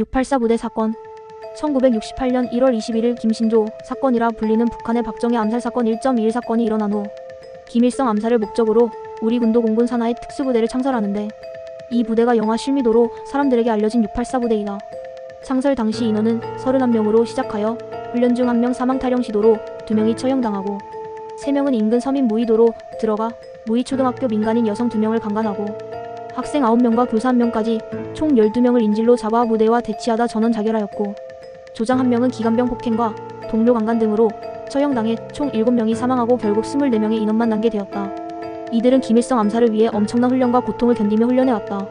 684 부대 사건 1968년 1월 21일 김신조 사건이라 불리는 북한의 박정희 암살 사건 1.21 사건이 일어난 후 김일성 암살을 목적으로 우리 군도 공군 산하의 특수부대를 창설하는데 이 부대가 영화 실미도로 사람들에게 알려진 684 부대이다. 창설 당시 인원은 31명으로 시작하여 훈련 중 1명 사망 탈영 시도로 2명이 처형당하고 3명은 인근 서민 무의도로 들어가 무의초등학교 민간인 여성 2명을 강간하고 학생 9명과 교사 1명까지 총 12명을 인질로 잡아 부대와 대치하다 전원 자결하였고 조장 1명은 기관병 폭행과 동료 강간 등으로 처형당해 총 7명이 사망하고 결국 24명의 인원만 남게 되었다. 이들은 김일성 암살을 위해 엄청난 훈련과 고통을 견디며 훈련해왔다.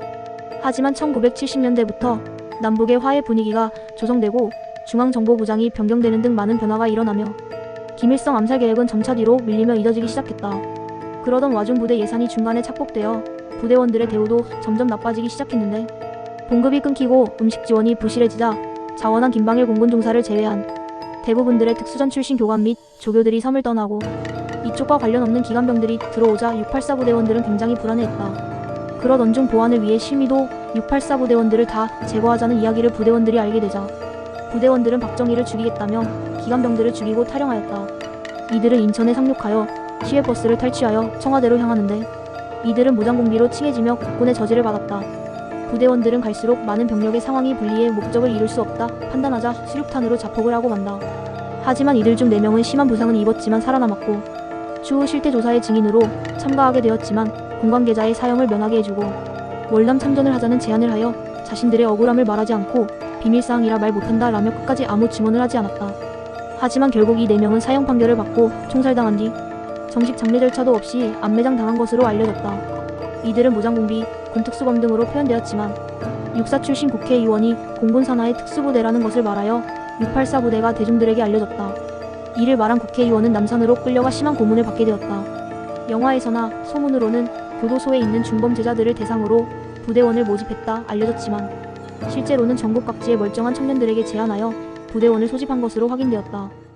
하지만 1970년대부터 남북의 화해 분위기가 조성되고 중앙정보부장이 변경되는 등 많은 변화가 일어나며 김일성 암살 계획은 점차 뒤로 밀리며 잊어지기 시작했다. 그러던 와중 부대 예산이 중간에 착복되어 부대원들의 대우도 점점 나빠지기 시작했는데 봉급이 끊기고 음식 지원이 부실해지자 자원한 김방일 공군 중사를 제외한 대부분들의 특수전 출신 교관 및 조교들이 섬을 떠나고 이쪽과 관련 없는 기관병들이 들어오자 684 부대원들은 굉장히 불안해했다. 그러던 중 보안을 위해 실미도 684 부대원들을 다 제거하자는 이야기를 부대원들이 알게 되자 부대원들은 박정희를 죽이겠다며 기관병들을 죽이고 탈영하였다. 이들은 인천에 상륙하여 시외버스를 탈취하여 청와대로 향하는데 이들은 무장공비로 칭해지며 국군의 저지를 받았다. 부대원들은 갈수록 많은 병력의 상황이 불리해 목적을 이룰 수 없다 판단하자 수륙탄으로 자폭을 하고 만다. 하지만 이들 중 4명은 심한 부상은 입었지만 살아남았고 추후 실태 조사의 증인으로 참가하게 되었지만 공관계자의 사형을 면하게 해주고 월남 참전을 하자는 제안을 하여 자신들의 억울함을 말하지 않고 비밀사항이라 말 못한다 라며 끝까지 아무 증언을 하지 않았다. 하지만 결국 이 4명은 사형 판결을 받고 총살당한 뒤 정식 장례 절차도 없이 안매장 당한 것으로 알려졌다. 이들은 무장공비, 군특수범 등으로 표현되었지만 육사 출신 국회의원이 공군 산하의 특수부대라는 것을 말하여 684 부대가 대중들에게 알려졌다. 이를 말한 국회의원은 남산으로 끌려가 심한 고문을 받게 되었다. 영화에서나 소문으로는 교도소에 있는 중범죄자들을 대상으로 부대원을 모집했다 알려졌지만 실제로는 전국 각지의 멀쩡한 청년들에게 제안하여 부대원을 소집한 것으로 확인되었다.